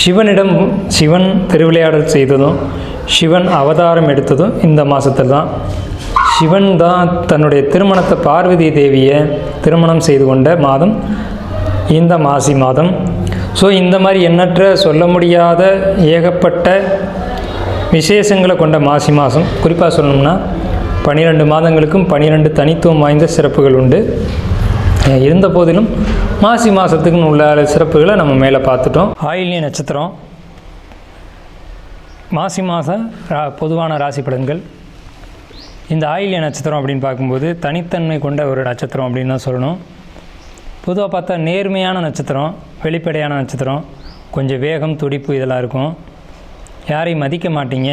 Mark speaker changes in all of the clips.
Speaker 1: சிவனிடம் சிவன் திருவிளையாடல் செய்ததும் சிவன் அவதாரம் எடுத்ததும் இந்த மாதத்தில் தான். சிவன் தான் தன்னுடைய திருமணத்தை பார்வதி தேவியை திருமணம் செய்து கொண்ட மாதம் இந்த மாசி மாதம். ஸோ இந்த மாதிரி எண்ணற்ற சொல்ல முடியாத ஏகப்பட்ட விசேஷங்களை கொண்ட மாசி மாதம். குறிப்பாக சொல்லணும்னா பன்னிரெண்டு மாதங்களுக்கும் பன்னிரெண்டு தனித்துவம் வாய்ந்த சிறப்புகள் உண்டு. இருந்த போதிலும் மாசி மாதத்துக்குன்னு உள்ள சிறப்புகளை நம்ம மேலே பார்த்துட்டோம். ஆயில்ய நட்சத்திரம். மாசி மாதம் ரா பொதுவான ராசி பலன்கள். இந்த ஆயில்ய நட்சத்திரம் அப்படின்னு பார்க்கும்போது தனித்தன்மை கொண்ட ஒரு நட்சத்திரம் அப்படின்னு தான் சொல்லணும். பொதுவாக பார்த்தா நேர்மையான நட்சத்திரம் வெளிப்படையான நட்சத்திரம் கொஞ்சம் வேகம் துடிப்பு இதெல்லாம் இருக்கும். யாரையும் மதிக்க மாட்டீங்க.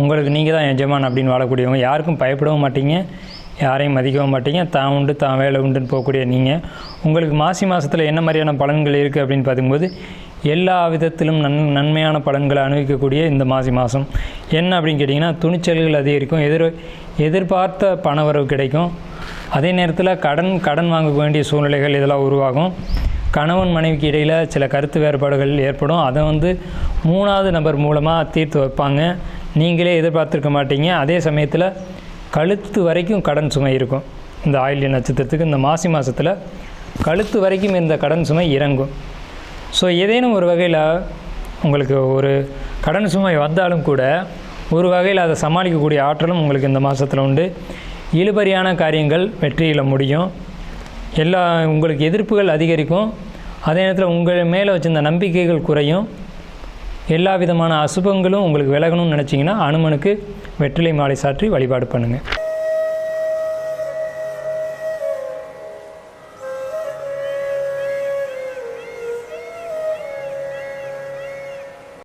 Speaker 1: உங்களுக்கு நீங்கள் தான் எஜமான் அப்படின்னு வாழக்கூடியவங்க. யாருக்கும் பயப்படவும் மாட்டீங்க. யாரையும் மதிக்கவும் மாட்டீங்க. தான் உண்டு தான் வேலை உண்டுன்னு போகக்கூடிய நீங்கள் உங்களுக்கு மாசி மாதத்தில் என்ன மாதிரியான பலன்கள் இருக்குது அப்படின்னு பார்க்கும்போது எல்லா விதத்திலும் நன் நன்மையான பலன்களை அனுபவிக்கக்கூடிய இந்த மாசி மாதம் என்ன அப்படின்னு கேட்டிங்கன்னா துணிச்சல்கள் அதிகரிக்கும் எதிர் எதிர்பார்த்த பணவரவு கிடைக்கும். அதே நேரத்தில் கடன் கடன் வாங்க வேண்டிய சூழ்நிலைகள் இதெல்லாம் உருவாகும். கணவன் மனைவிக்கு இடையில் சில கருத்து வேறுபாடுகள் ஏற்படும். அதை வந்து மூணாவது நபர் மூலமாக தீர்த்து வைப்பாங்க. நீங்களே எதிர்பார்த்துருக்க மாட்டீங்க. அதே சமயத்தில் கழுத்து வரைக்கும் கடன் சுமை இருக்கும். இந்த ஆயில்ய நட்சத்திரத்துக்கு இந்த மாசி மாதத்தில் கழுத்து வரைக்கும் இந்த கடன் சுமை இறங்கும். ஸோ ஏதேனும் ஒரு வகையில் உங்களுக்கு ஒரு கடன் சுமை வந்தாலும் கூட ஒரு வகையில் அதை சமாளிக்கக்கூடிய ஆற்றலும் உங்களுக்கு இந்த மாதத்தில் உண்டு. இழுபறியான காரியங்கள் வெற்றியில் முடியும். எல்லா உங்களுக்கு எதிர்ப்புகள் அதிகரிக்கும். அதே நேரத்தில் உங்கள் மேலே வச்சிருந்த நம்பிக்கைகள் குறையும். எல்லா விதமான அசுபங்களும் உங்களுக்கு விலகணும்னு நினச்சிங்கன்னா அனுமனுக்கு வெற்றிலை மாலை சாற்றி வழிபாடு பண்ணுங்கள்